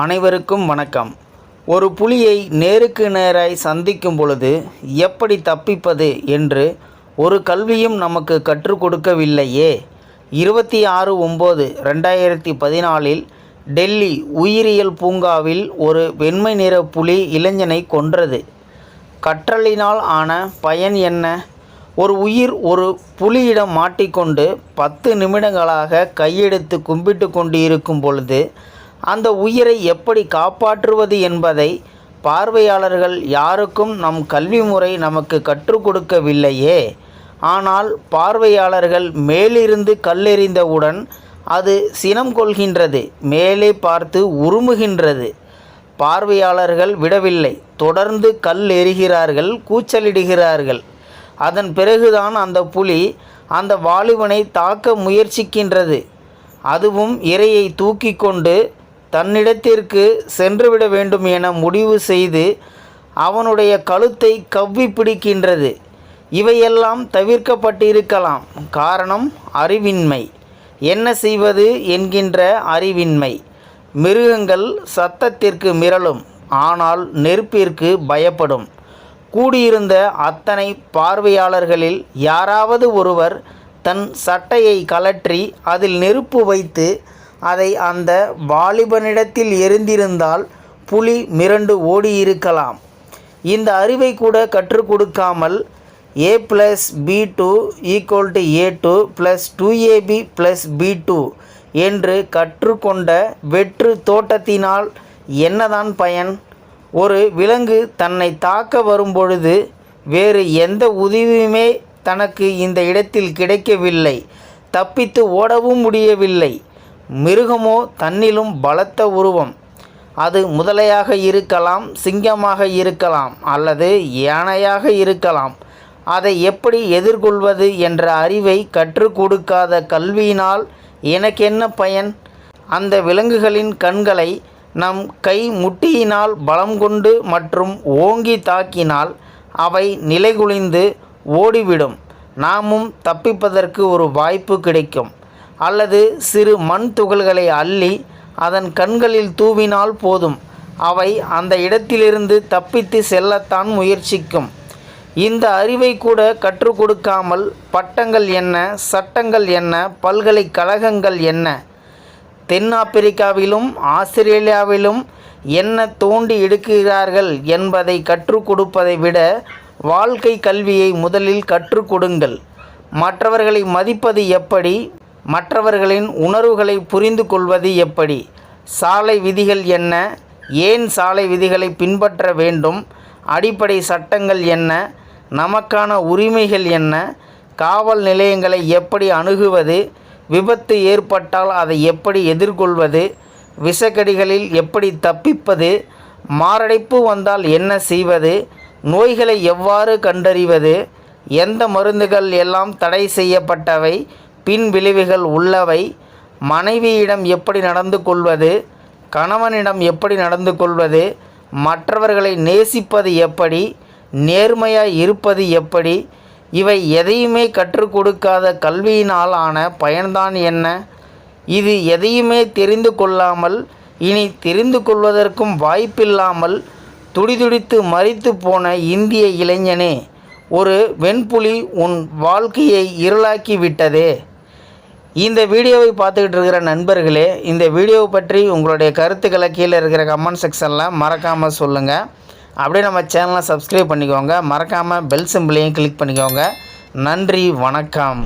அனைவருக்கும் வணக்கம். ஒரு புலியை நேருக்கு நேராய் சந்திக்கும் பொழுது எப்படி தப்பிப்பது என்று ஒரு கல்வியும் நமக்கு கற்றுக் கொடுக்கவில்லையே. இருபத்தி ஆறு ஒம்பது ரெண்டாயிரத்தி பதினாலில் டெல்லி உயிரியல் பூங்காவில் ஒரு வெண்மை நிற புலி இளைஞனை கொன்றது. கற்றலினால் ஆன பயன் என்ன? ஒரு உயிர் ஒரு புலியிடம் மாட்டிக்கொண்டு பத்து நிமிடங்களாக கையெடுத்து கும்பிட்டு கொண்டு இருக்கும் பொழுது அந்த உயிரை எப்படி காப்பாற்றுவது என்பதை பார்வையாளர்கள் யாருக்கும் நம் கல்வி முறை நமக்கு கற்றுக் கொடுக்கவில்லையே. ஆனால் பார்வையாளர்கள் மேலிருந்து கல்லெறிந்தவுடன் அது சினம் கொள்கின்றது மேலே பார்த்து உருமுகின்றது பார்வையாளர்கள் விடவில்லை தொடர்ந்து கல் எறிகிறார்கள் கூச்சலிடுகிறார்கள். அதன் பிறகுதான் அந்த புலி அந்த வாலிபனை தாக்க முயற்சிக்கின்றது. அதுவும் இரையை தூக்கி கொண்டு தன்னிடத்திற்கு சென்றுவிட வேண்டும் என முடிவு செய்து அவனுடைய கழுத்தை கவ்வி பிடிக்கின்றது. இவையெல்லாம் தவிர்க்கப்பட்டிருக்கலாம். காரணம் அறிவின்மை. என்ன செய்வது என்கின்ற அறிவின்மை. மிருகங்கள் சத்தத்திற்கு மிரளும் ஆனால் நெருப்பிற்கு பயப்படும். கூடியிருந்த அத்தனை பார்வையாளர்களில் யாராவது ஒருவர் தன் சட்டையை கலற்றி அதில் நெருப்பு வைத்து அதை அந்த வாலிபனிடத்தில் எரிந்திருந்தால் புலி மிரண்டு ஓடியிருக்கலாம். இந்த அறிவை கூட கற்றுக் கொடுக்காமல் A plus B two equal to A two plus two AB plus B two என்று கற்றுக்கொண்ட வெற்று தோட்டத்தினால் என்னதான் பயன்? ஒரு விலங்கு தன்னை தாக்க வரும்பொழுது வேறு எந்த உதவியுமே தனக்கு இந்த இடத்தில் கிடைக்கவில்லை. தப்பித்து ஓடவும் முடியவில்லை. மிருகமோ தன்னிலும் பலத்த உருவம். அது முதலையாக இருக்கலாம் சிங்கமாக இருக்கலாம் அல்லது யானையாக இருக்கலாம். அதை எப்படி எதிர்கொள்வது என்ற அறிவை கற்றுக் கொடுக்காத கல்வியினால் எனக்கென்ன பயன்? அந்த விலங்குகளின் கண்களை நம் கை முட்டியினால் பலம் கொண்டு மற்றும் ஓங்கி தாக்கினால் அவை நிலைகுலிந்து ஓடிவிடும். நாமும் தப்பிப்பதற்கு ஒரு வாய்ப்பு கிடைக்கும். அல்லது சிறு மண் துகள்களை அள்ளி அதன் கண்களில் தூவினால் போதும். அவை அந்த இடத்திலிருந்து தப்பித்து செல்லத்தான் முயற்சிக்கும். இந்த அறிவை கூட கற்றுக் கொடுக்காமல் பட்டங்கள் என்ன சட்டங்கள் என்ன பல்கலைக்கழகங்கள் என்ன? தென்னாப்பிரிக்காவிலும் ஆஸ்திரேலியாவிலும் என்ன தோண்டி எடுக்கிறார்கள் என்பதை கற்றுக் கொடுப்பதை விட வாழ்க்கை கல்வியை முதலில் கற்றுக் கொடுங்கள். மற்றவர்களை மதிப்பது எப்படி? மற்றவர்களின் உணர்வுகளை புரிந்து கொள்வது எப்படி? சாலை விதிகள் என்ன? ஏன் சாலை விதிகளை பின்பற்ற வேண்டும்? அடிப்படை சட்டங்கள் என்ன? நமக்கான உரிமைகள் என்ன? காவல் நிலையங்களை எப்படி அணுகுவது? விபத்து ஏற்பட்டால் அதை எப்படி எதிர்கொள்வது? விஷக்கடிகளில் எப்படி தப்பிப்பது? மாரடைப்பு வந்தால் என்ன செய்வது? நோய்களை எவ்வாறு கண்டறிவது? எந்த மருந்துகள் எல்லாம் தடை செய்யப்பட்டவை? பின் விளைவுகள் உள்ளவை. மனைவியிடம் எப்படி நடந்து கொள்வது? கணவனிடம் எப்படி நடந்து கொள்வது? மற்றவர்களை நேசிப்பது எப்படி? நேர்மையாய் இருப்பது எப்படி? இவை எதையுமே கற்றுக் கொடுக்காத கல்வியினால் ஆன பயன்தான் என்ன? இது எதையுமே தெரிந்து கொள்ளாமல் இனி தெரிந்து கொள்வதற்கும் வாய்ப்பில்லாமல் துடிதுடித்து மறித்து போன இந்திய இளைஞனே ஒரு வெண்புலி உன் வாழ்க்கையை இருளாக்கி விட்டதே. இந்த வீடியோவை பார்த்துக்கிட்டு இருக்கிற நண்பர்களே இந்த வீடியோவை பற்றி உங்களுடைய கருத்துக்களை கீழே இருக்கிற கமெண்ட் செக்ஷனில் மறக்காமல் சொல்லுங்கள் அப்படியே நம்ம சேனலை சப்ஸ்கிரைப் பண்ணிக்கோங்க. மறக்காமல் பெல் சிம்பிளையும் கிளிக் பண்ணிக்கோங்க. நன்றி வணக்கம்.